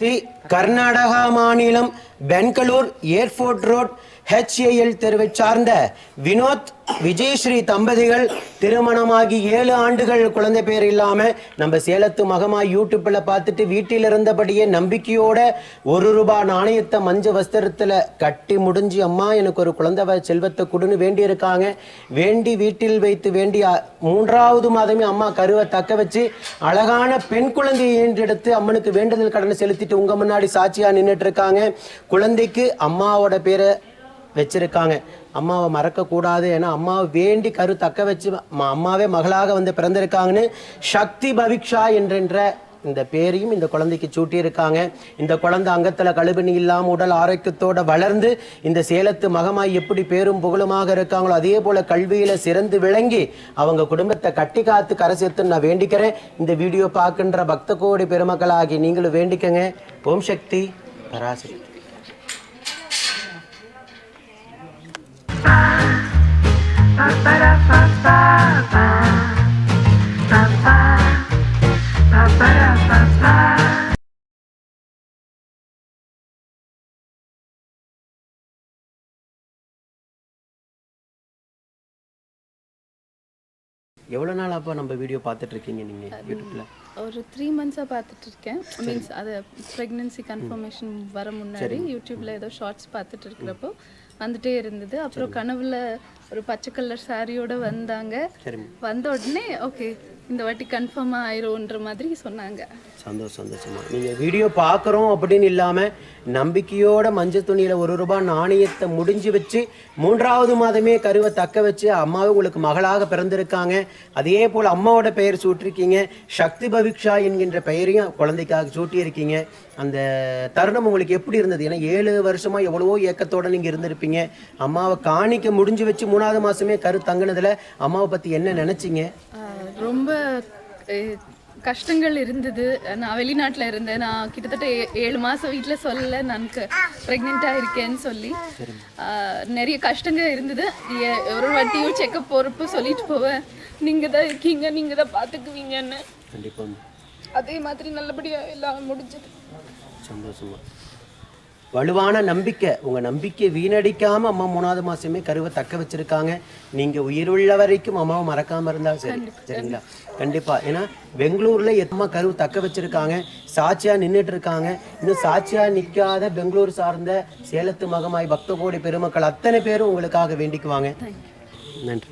ஸ்ரீ கர்நாடகா மாநிலம் Bangalore airport road HAL தெருவை சார்ந்த வினோத் விஜயஸ்ரீ தம்பதிகள் திருமணமாகி ஏழு ஆண்டுகள் குழந்தை பேர் இல்லாம நம்ம சேலத்து மகமா யூடியூப்ல பார்த்துட்டு வீட்டில் இருந்தபடியே நம்பிக்கையோட ஒரு ரூபாய் நாணயத்தை மஞ்ச வஸ்திரத்துல கட்டி முடிஞ்சு அம்மா எனக்கு ஒரு குழந்தை செல்வத்தை கொடுன்னு வேண்டி இருக்காங்க வேண்டி வீட்டில் வைத்து வேண்டி மூன்றாவது மாதமே அம்மா கருவை தக்க வச்சு அழகான பெண் குழந்தையை ஈன்றெடுத்து அம்மனுக்கு வேண்டுதல் கடனை செலுத்திட்டு உங்க முன்னாடி சாட்சியா நின்றுட்டு இருக்காங்க. குழந்தைக்கு அம்மாவோட பேரை வச்சுருக்காங்க. அம்மாவை மறக்கக்கூடாது ஏன்னா அம்மாவை வேண்டி கரு தக்க வச்சு ம- அம்மாவே மகளாக வந்து பிறந்திருக்காங்கன்னு சக்தி பவிக்ஷா என்றென்ற இந்த பேரையும் இந்த குழந்தைக்கு சூட்டியிருக்காங்க. இந்த குழந்தை அங்கத்தில் கழுபணி இல்லாமல் உடல் ஆரோக்கியத்தோடு வளர்ந்து இந்த சேலத்து மகமாய் எப்படி பேரும் புகழுமாக இருக்காங்களோ அதே போல் கல்வியில் சிறந்து விளங்கி அவங்க குடும்பத்தை கட்டி காத்து கரை சேர்த்து நான் வேண்டிக்கிறேன். இந்த வீடியோ பார்க்கின்ற பக்த கோடி பெருமக்களாகி நீங்களும் வேண்டிக்கங்க. ஓம் சக்தி. பராசக்தி. எவ்வளவு நாள் அப்போ நம்ம வீடியோ பார்த்துட்டு இருக்கீங்க நீங்க யூடியூப்ல ஒரு த்ரீ மந்த்ஸாக பார்த்துட்டு இருக்கேன் மீன்ஸ் அது ப்ரெக்னென்சி கன்ஃபர்மேஷன் வர முன்னாடி யூடியூப்ல ஏதோ ஷார்ட்ஸ் பார்த்துட்டு இருக்கிறப்போ வந்துட்டே இருந்தது. அப்புறம் கனவுல ஒரு பச்சை கலர் சாரியோட வந்தாங்க. வந்த உடனே ஓகே இந்த வாட்டி கன்ஃபார்ம் ஆயிரும்ன்ற மாதிரி சொன்னாங்க. சந்தோஷம் சந்தோஷமா. நீங்க வீடியோ பார்க்குறோம் அப்படின்னு இல்லாம நம்பிக்கையோட மஞ்சள் துணியில ஒரு ரூபாய் நாணயத்தை முடிஞ்சு வச்சு மூன்றாவது மாதமே கருவை தக்க வச்சு அம்மாவை உங்களுக்கு மகளாக பிறந்திருக்காங்க. அதே போல அம்மாவோட பெயர் சூட்டிருக்கீங்க. சக்தி பவிக்ஷா என்கின்ற பெயரையும் குழந்தைக்காக சூட்டியிருக்கீங்க. அந்த தருணம் உங்களுக்கு எப்படி இருந்தது? ஏன்னா ஏழு வருஷமா எவ்வளவோ ஏக்கத்தோட நீங்க இருந்திருப்பீங்க. அம்மாவை காணிக்க முடிஞ்சு வச்சு மூணாவது மாசமே கரு தங்குனதுல அம்மாவை பத்தி என்ன நினைச்சீங்க? ரொம்ப கஷ்டங்கள் இருந்தது. நான் வெளிநாட்டில் இருந்தேன். நான் கிட்டத்தட்ட ஏழு மாதம் வீட்டில் சொல்லலை. நான் ப்ரெக்னெண்ட்டாக இருக்கேன்னு சொல்லி. நிறைய கஷ்டங்கள் இருந்தது. ஒரு வாட்டியும் செக்கப் போகிறப்போ சொல்லிட்டு போவேன். நீங்கள் தான் இருக்கீங்க. நீங்கள் தான் பார்த்துக்குவீங்கன்னு அதே மாதிரி நல்லபடியாக எல்லாம் முடிஞ்சது. சந்தோஷமா. வலுவான நம்பிக்கை. உங்க நம்பிக்கை வீணடிக்காம அம்மா மூணாவது மாசமே கருவை தக்க வச்சிருக்காங்க. நீங்க உயிருள்ள வரைக்கும் அம்மாவை மறக்காம இருந்தா சரி. சரிங்களா? கண்டிப்பா. ஏன்னா பெங்களூர்ல எத்தமா கருவு தக்க வச்சிருக்காங்க? சாட்சியா நின்றுட்டு இருக்காங்க. இன்னும் சாட்சியா நிக்காத பெங்களூர் சார்ந்த சேலத்து மகமாய் பக்த கோடி பெருமக்கள் அத்தனை பேரும் உங்களுக்காக வேண்டிக்குவாங்க. நன்றி.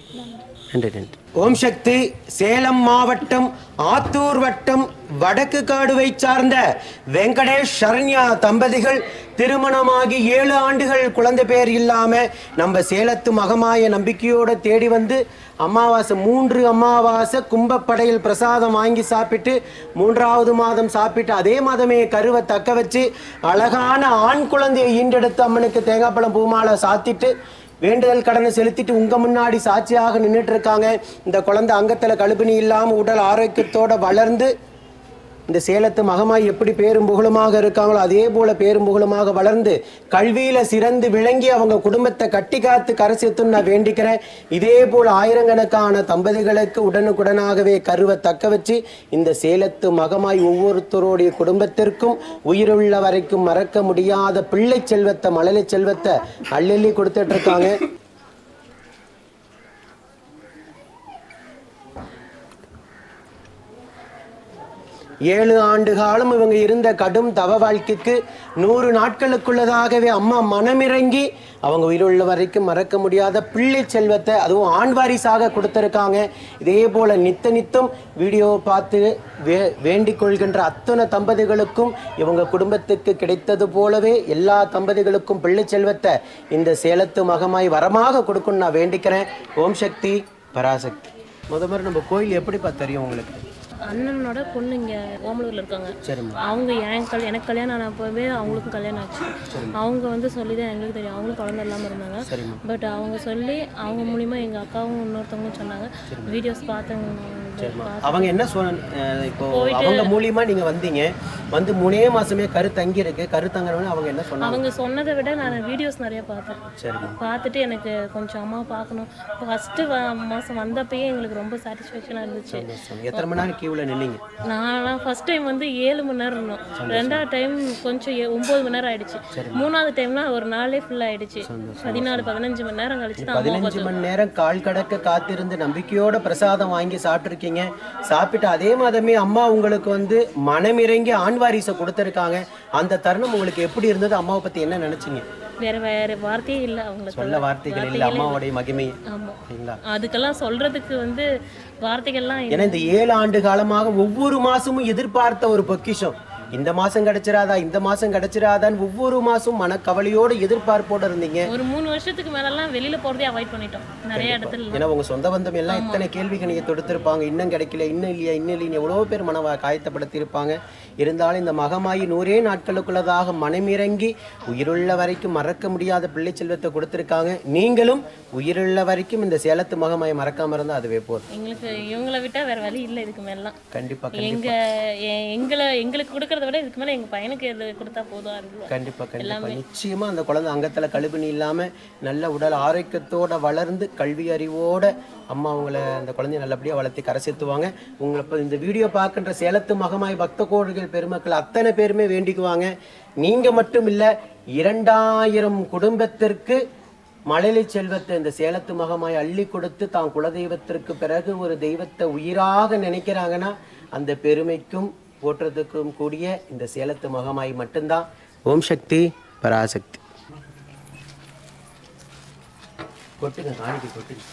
நன்றி நன்றி. ஓம் சக்தி சேலம் மாவட்டம் ஆத்தூர் வட்டம் வடக்கு காடுவை சார்ந்த வெங்கடேஷ் சரண்யா தம்பதிகள் திருமணமாகி ஏழு ஆண்டுகள் குழந்தை பேர் இல்லாமல் நம்ம சேலத்து மகமாய நம்பிக்கையோடு தேடி வந்து அமாவாசை மூன்று அமாவாசை கும்பப்படையில் பிரசாதம் வாங்கி சாப்பிட்டு மூன்றாவது மாதம் சாப்பிட்டு அதே மாதமே கருவை தக்க வச்சு அழகான ஆண் குழந்தையை ஈண்டெடுத்து அம்மனுக்கு தேங்காய் பழம் பூமாலை சாத்திட்டு வேண்டுதல் கடனை செலுத்திட்டு உங்க முன்னாடி சாட்சியாக நின்றுட்டு இருக்காங்க. இந்த குழந்தை அங்கத்துல கழுப்பினி இல்லாம உடல் ஆரோக்கியத்தோட வளர்ந்து இந்த சேலத்து மகமாய் எப்படி பேரும் புகழுமாக இருக்காங்களோ அதே போல பேரும் புகழுமாக வளர்ந்து கல்வியில சிறந்து விளங்கி அவங்க குடும்பத்தை கட்டி காத்து கரை நான் வேண்டிக்கிறேன். இதே போல ஆயிரக்கணக்கான தம்பதிகளுக்கு உடனுக்குடனாகவே கருவை தக்க வச்சு இந்த சேலத்து மகமாய் ஒவ்வொருத்தருடைய குடும்பத்திற்கும் உயிருள்ள வரைக்கும் மறக்க முடியாத பிள்ளை செல்வத்தை மழலை செல்வத்தை அள்ளி கொடுத்துட்டு இருக்காங்க. ஏழு ஆண்டு காலம் இவங்க இருந்த கடும் தவ வாழ்க்கைக்கு நூறு நாட்களுக்குள்ளதாகவே அம்மா மனமிறங்கி அவங்க உயிருள்ள வரைக்கும் மறக்க முடியாத பிள்ளை செல்வத்தை அதுவும் ஆண் வாரிசாக கொடுத்துருக்காங்க. இதே போல நித்த நித்தம் வீடியோ பார்த்து வே வேண்டிக் கொள்கின்ற அத்தனை தம்பதிகளுக்கும் இவங்க குடும்பத்துக்கு கிடைத்தது போலவே எல்லா தம்பதிகளுக்கும் பிள்ளை செல்வத்தை இந்த சேலத்து மகமாய் வரமாக கொடுக்கணும்னு நான் வேண்டிக்கிறேன். ஓம் சக்தி பராசக்தி. முதல்வர் நம்ம கோயில் எப்படிப்பா தெரியும் உங்களுக்கு? அண்ணனோட பொண்ணு இங்கே ஓமலூரில் இருக்காங்க. அவங்க என் கல் எனக்கு கல்யாணம் ஆனப்பவே அவங்களுக்கும் கல்யாணம் ஆச்சு. அவங்க வந்து சொல்லி தான் எங்களுக்கு தெரியும். அவங்களும் குழந்தை இல்லாமல் இருந்தாங்க. பட் அவங்க சொல்லி அவங்க மூலிமா எங்கள் அக்காவும் இன்னொருத்தவங்களும் சொன்னாங்க. வீடியோஸ் பார்த்தவங்க சரிம்மா அவங்க என்ன சொன்ன இப்போ அவங்க மூலியமா நீங்க வந்தீங்க வந்து மூணே மாசமே கரு தங்கி இருக்கு கரு தங்குறவங்க அவங்க என்ன சொன்னாங்க? அவங்க சொன்னதை விட நான் வீடியோஸ் நிறைய பார்த்தேன். சரிம்மா. பார்த்துட்டு எனக்கு கொஞ்சம் அம்மா பார்க்கணும். ஃபஸ்ட்டு மாதம் வந்தப்பயே எங்களுக்கு ரொம்ப சாட்டிஸ்ஃபேக்ஷனாக இருந்துச்சு. எத்தனை மணி நேரம் கியூவில் நின்னீங்க? நான்லாம் ஃபர்ஸ்ட் டைம் வந்து ஏழு மணி நேரம் இருந்தோம். ரெண்டாவது டைம் கொஞ்சம் ஒன்பது மணி நேரம் ஆயிடுச்சு. மூணாவது டைம்லாம் ஒரு நாளே ஃபுல் ஆயிடுச்சு. பதினாலு பதினஞ்சு மணி நேரம் கழிச்சு தான் பதினஞ்சு மணி நேரம் கால் கடக்க காத்திருந்து நம்பிக்கையோட பிரசாதம் வாங்கி சாப்பிட்ருக்கீங்க சாப்பிட்டு அதே மாதமே அம்மா உங்களுக்கு வந்து மனமிறங்கி ஆண் வாரிசை கொடுத்துருக்காங்க. அந்த தருணம் உங்களுக்கு எப்படி இருந்தது? அம்மாவை பத்தி என்ன நினைச்சீங்க? வேற வேற வார்த்தையே இல்லை அவங்கள சொல்ல வார்த்தைகள் இல்லை அம்மாவுடைய மகிமை. சரிங்களா? அதுக்கெல்லாம் சொல்றதுக்கு வந்து வார்த்தைகள்லாம். ஏன்னா இந்த ஏழு ஆண்டு காலமாக ஒவ்வொரு மாசமும் எதிர்பார்த்த ஒரு பொக்கிஷம். இந்த மாசம் கிடைச்சிராதா இந்த மாசம் கிடைச்சிராதான்னு ஒவ்வொரு மாசம் மனக்கவலையோட எதிர்பார்ப்போட இருந்தீங்க ஒரு மூணு வருஷத்துக்கு மேலெல்லாம் வெளியில போறதே அவாய்ட் பண்ணிட்டோம். நிறைய இடத்துல ஏன்னா உங்க சொந்த பந்தம் எல்லாம் இத்தனை கேள்விகள் நீங்க தொடுத்திருப்பாங்க இன்னும் கிடைக்கல இன்னும் இல்லையா இன்னும் இல்லையா எவ்வளோ பேர் மன காயத்தப்படுத்தி இருப்பாங்க இருந்தாலும் இந்த மகமாயி நூறே நாட்களுக்குள்ளதாக மனமிறங்கி உயிருள்ள வரைக்கும் மறக்க முடியாத பிள்ளை செல்வத்தை கொடுத்திருக்காங்க. நீங்களும் உயிருள்ள வரைக்கும் இந்த சேலத்து மகமாயை மறக்காம இருந்தா அதுவே போதும். எங்களுக்கு இவங்கள விட்டா வேற வழி இல்லை இதுக்கு மேலாம் கண்டிப்பா எங்க எங்களை எங்களுக்கு கொடுக்கறத விட இதுக்கு மேல எங்க பையனுக்கு இது கொடுத்தா போதும் அருள் கண்டிப்பா கண்டிப்பா. நிச்சயமா அந்த குழந்தை அங்கத்துல கழுவினி இல்லாம நல்ல உடல் ஆரோக்கியத்தோட வளர்ந்து கல்வி அறிவோட அம்மா அவங்கள அந்த குழந்தைய நல்லபடியா வளர்த்து கரை சேர்த்துவாங்க. உங்களை இப்ப இந்த வீடியோ பார்க்கின்ற சேலத்து மகமாய் பக்த கோடிகள் பெருமக்கள் அத்தனை பேருமே வேண்டிக்குவாங்க. நீங்க மட்டும் இல்ல இரண்டாயிரம் குடும்பத்திற்கு மழலை செல்வத்தை இந்த சேலத்து மகமாய் அள்ளி கொடுத்து தான் குலதெய்வத்திற்கு பிறகு ஒரு தெய்வத்தை உயிராக நினைக்கிறாங்கன்னா அந்த பெருமைக்கும் போற்றத்துக்கும் கூடிய இந்த சேலத்து மகமாய் மட்டும்தான். ஓம் சக்தி பராசக்தி. கொட்டுங்க காணிக்கு கொட்டுங்க.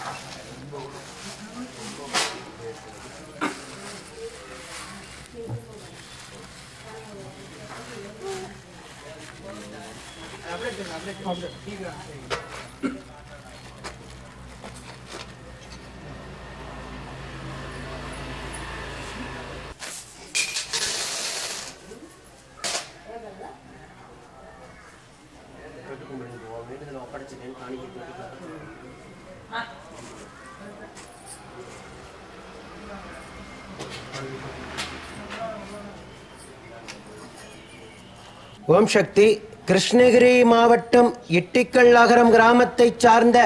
ஓம் சக்தி. கிருஷ்ணகிரி மாவட்டம் இட்டிக்கல் நகரம் கிராமத்தைச் சார்ந்த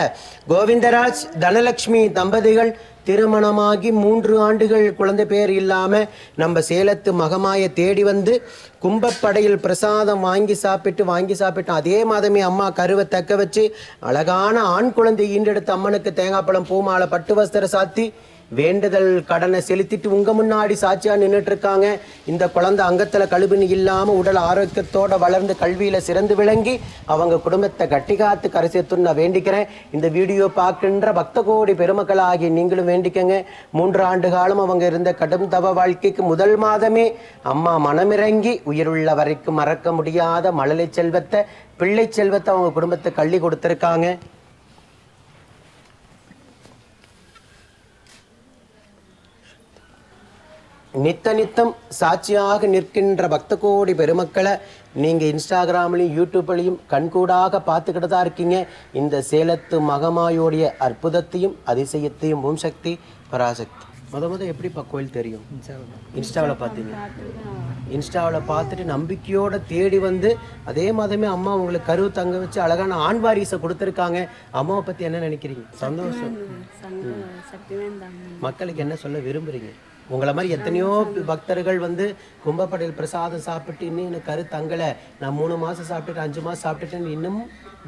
கோவிந்தராஜ் தனலட்சுமி தம்பதிகள் திருமணமாகி மூன்று ஆண்டுகள் குழந்தை பேர் இல்லாம நம்ம சேலத்து மகமாயை தேடி வந்து கும்பப்படையில் பிரசாதம் வாங்கி சாப்பிட்டு வாங்கி சாப்பிட்டோம் அதே மாதமே அம்மா கருவை தக்க வச்சு அழகான ஆண் குழந்தை ஈண்டெடுத்து அம்மனுக்கு தேங்காய் பழம் பூமாலை பட்டு வஸ்திர சாத்தி வேண்டுதல் கடனை செலுத்திட்டு உங்க முன்னாடி சாட்சியா நின்றுட்டு இருக்காங்க இந்த குழந்தை அங்கத்துல கழுவினி இல்லாம உடல் ஆரோக்கியத்தோட வளர்ந்து கல்வியில சிறந்து விளங்கி அவங்க குடும்பத்தை கட்டி காத்து கரை சேர்த்துன்னு நான் வேண்டிக்கிறேன். இந்த வீடியோ பார்க்கின்ற பக்த கோடி பெருமக்கள் ஆகிய நீங்களும் வேண்டிக்கங்க. மூன்று ஆண்டு காலம் அவங்க இருந்த கடும் தவ வாழ்க்கைக்கு முதல் மாதமே அம்மா மனமிறங்கி உயிருள்ள வரைக்கும் மறக்க முடியாத மழலை செல்வத்தை பிள்ளை செல்வத்தை அவங்க குடும்பத்தை கள்ளி கொடுத்துருக்காங்க. நித்த நித்தம் சாட்சியாக நிற்கின்ற பக்த கோடி பெருமக்களை நீங்கள் இன்ஸ்டாகிராம்லையும் யூடியூப்லையும் கண்கூடாக பார்த்துக்கிட்டு தான் இருக்கீங்க. இந்த சேலத்து மகமாயோடைய அற்புதத்தையும் அதிசயத்தையும் ஓம் சக்தி பராசக்தி. முத முத எப்படிப்பா கோயில் தெரியும்? இன்ஸ்டாவில் பார்த்தீங்க. இன்ஸ்டாவில் பார்த்துட்டு நம்பிக்கையோட தேடி வந்து அதே மாதமே அம்மா உங்களுக்கு கருவு தங்க வச்சு அழகான ஆண் வாரிசை கொடுத்துருக்காங்க. அம்மாவை பற்றி என்ன நினைக்கிறீங்க? சந்தோஷம். மக்களுக்கு என்ன சொல்ல விரும்புறீங்க? உங்களை மாதிரி எத்தனையோ பக்தர்கள் வந்து கும்பப்படையில் பிரசாதம் சாப்பிட்டு இன்னும் எனக்கு கரு தங்கலை. நான் மூணு மாதம் சாப்பிட்டுட்டு அஞ்சு மாதம் சாப்பிட்டுட்டேன்னு இன்னும்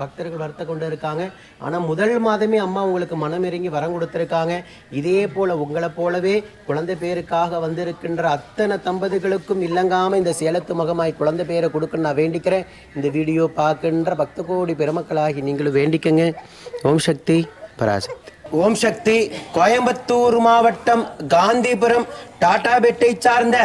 பக்தர்கள் வருத்த கொண்டு இருக்காங்க. ஆனால் முதல் மாதமே அம்மா உங்களுக்கு மனம் இறங்கி வரம் கொடுத்துருக்காங்க. இதே போல் உங்களை போலவே குழந்தை பேருக்காக வந்திருக்கின்ற அத்தனை தம்பதிகளுக்கும் இல்லங்காமல் இந்த சேலத்து மகமாய் குழந்தை பேரை கொடுக்க நான் வேண்டிக்கிறேன். இந்த வீடியோ பார்க்கின்ற பக்த கோடி பெருமக்களாகி நீங்களும் வேண்டிக்கங்க. ஓம் சக்தி பராசக்தி. ஓம் சக்தி கோயம்புத்தூர் மாவட்டம் காந்திபுரம் டாடாபெட்டை சார்ந்த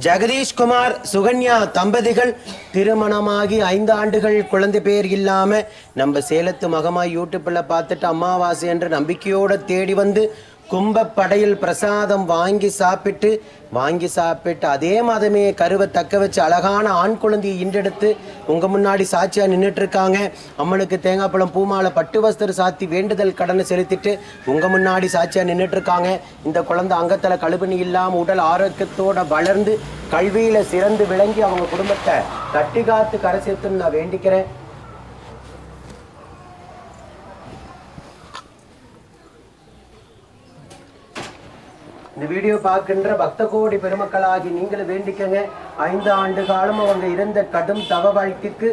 ஜெகதீஷ்குமார் சுகன்யா தம்பதிகள் திருமணமாகி ஐந்து ஆண்டுகள் குழந்தை பேர் இல்லாமல் நம்ம சேலத்து மகமாய் யூடியூப்பில் பார்த்துட்டு அமாவாசை என்ற நம்பிக்கையோடு தேடி வந்து கும்பப்படையில் பிரசாதம் வாங்கி சாப்பிட்டு வாங்கி சாப்பிட்டு அதே மாதமே கருவை தக்க வச்சு அழகான ஆண் குழந்தையை இன்றெடுத்து உங்க முன்னாடி சாட்சியா நின்றுட்டு இருக்காங்க அம்மனுக்கு தேங்காய் பழம் பூமாலை பட்டு வஸ்திரம் சாத்தி வேண்டுதல் கடனை செலுத்திட்டு உங்க முன்னாடி சாட்சியா நின்றுட்டு இருக்காங்க இந்த குழந்தை அங்கத்துல கழுபணி இல்லாம உடல் ஆரோக்கியத்தோட வளர்ந்து கல்வியில சிறந்து விளங்கி அவங்க குடும்பத்தை கட்டி காத்து கரை சேர்த்துன்னு நான் வேண்டிக்கிறேன். இந்த வீடியோ பார்க்கின்ற பக்த கோடி பெருமக்களாகி நீங்களும் வேண்டிக்கங்க. ஐந்து ஆண்டு காலம் அவங்க இருந்த கடும் தவ வாழ்க்கைக்கு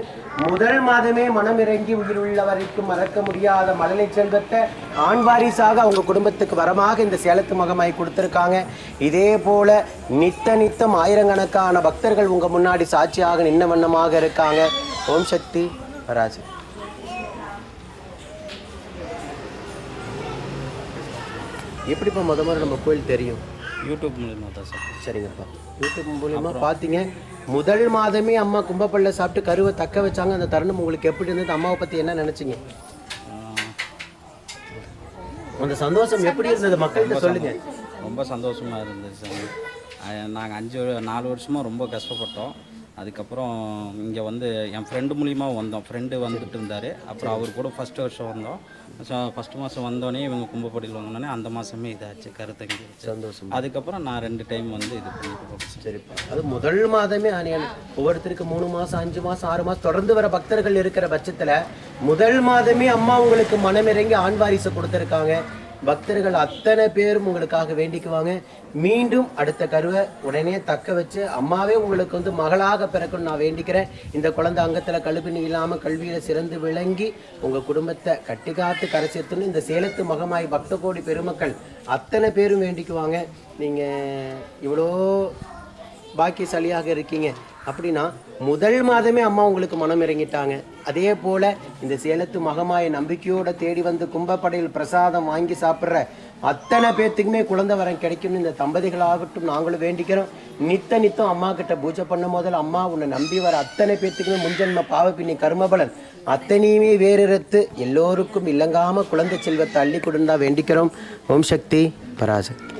முதல் மாதமே மனம் இறங்கி உள்ள வரைக்கும் மறக்க முடியாத மழலை செல்வத்தை ஆண் வாரிசாக அவங்க குடும்பத்துக்கு வரமாக இந்த சேலத்து மகமாய் கொடுத்துருக்காங்க. இதே போல நித்த நித்தம் ஆயிரக்கணக்கான பக்தர்கள் உங்க முன்னாடி சாட்சியாக நின்ன வண்ணமாக இருக்காங்க. ஓம் சக்தி பராஜி எப்படிப்பா முத முதல்ல நம்ம கோயில் தெரியும்? யூடியூப் மூலிமா தான் சார். சரிங்கப்பா. யூடியூப் மூலியமா பார்த்தீங்க முதல் மாதமே அம்மா கும்பப்பள்ள சாப்பிட்டு கருவை தக்க வச்சாங்க. அந்த தருணம் உங்களுக்கு எப்படி இருந்தது? அம்மாவை பற்றி என்ன நினச்சிங்க? அந்த சந்தோஷம் எப்படி இருந்தது மக்கள்கிட்ட சொல்லுங்க. ரொம்ப சந்தோஷமாக இருந்தது சார். நாங்கள் அஞ்சு நாலு வருஷமாக ரொம்ப கஷ்டப்பட்டோம். அதுக்கப்புறம் இங்கே வந்து என் ஃப்ரெண்டு மூலிமா வந்தோம். ஃப்ரெண்டு வந்துட்டு இருந்தார். அப்புறம் அவர் கூட ஃபஸ்ட்டு வருஷம் வந்தோம். ஸோ ஃபஸ்ட்டு மாதம் வந்தோடனே இவங்க கும்பப்படியில் வந்தோடனே அந்த மாதமே இதாச்சு கருத்தங்கி சந்தோஷம். அதுக்கப்புறம் நான் ரெண்டு டைம் வந்து இது பண்ணிட்டு சரிப்பா. அது முதல் மாதமே ஆனியன். ஒவ்வொருத்தருக்கு மூணு மாசம் அஞ்சு மாசம் ஆறு மாசம் தொடர்ந்து வர பக்தர்கள் இருக்கிற பட்சத்துல முதல் மாதமே அம்மா உங்களுக்கு மனமிறங்கி ஆண் வாரிசு கொடுத்துருக்காங்க. பக்தர்கள் அத்தனை பேரும் உங்களுக்காக வேண்டிக்குவாங்க. மீண்டும் அடுத்த கருவை உடனே தக்க வச்சு அம்மாவே உங்களுக்கு வந்து மகளாக பிறக்கணும் நான் வேண்டிக்கிறேன். இந்த குழந்தை அங்கத்தில் கழுப்பினி இல்லாமல் கல்வியில் சிறந்து விளங்கி உங்கள் குடும்பத்தை கட்டிக்காத்து கரை சேர்த்துன்னு இந்த சேலத்து மகமாய் பக்த கோடி பெருமக்கள் அத்தனை பேரும் வேண்டிக்குவாங்க. நீங்கள் இவ்வளோ பாக்கியசாலியாக இருக்கீங்க. அப்படின்னா முதல் மாதமே அம்மா உங்களுக்கு மனம் இறங்கிட்டாங்க. அதே போல இந்த சேலத்து மகமாய நம்பிக்கையோட தேடி வந்து கும்பப்படையில் பிரசாதம் வாங்கி சாப்பிட்ற அத்தனை பேர்த்துக்குமே குழந்தை வரம் கிடைக்கும்னு இந்த தம்பதிகளாகட்டும் நாங்களும் வேண்டிக்கிறோம். நித்த நித்தம் அம்மா கிட்ட பூஜை பண்ணும் போதில் அம்மா உன்னை நம்பி வர அத்தனை பேர்த்துக்குமே முன்ஜென்ம பாவப்பின்னி கர்மபலன். அத்தனையுமே வேறறுத்து எல்லோருக்கும் இல்லங்காமல் குழந்தை செல்வத்தை அள்ளி கொடுந்தா வேண்டிக்கிறோம். ஓம் சக்தி பராசக்தி.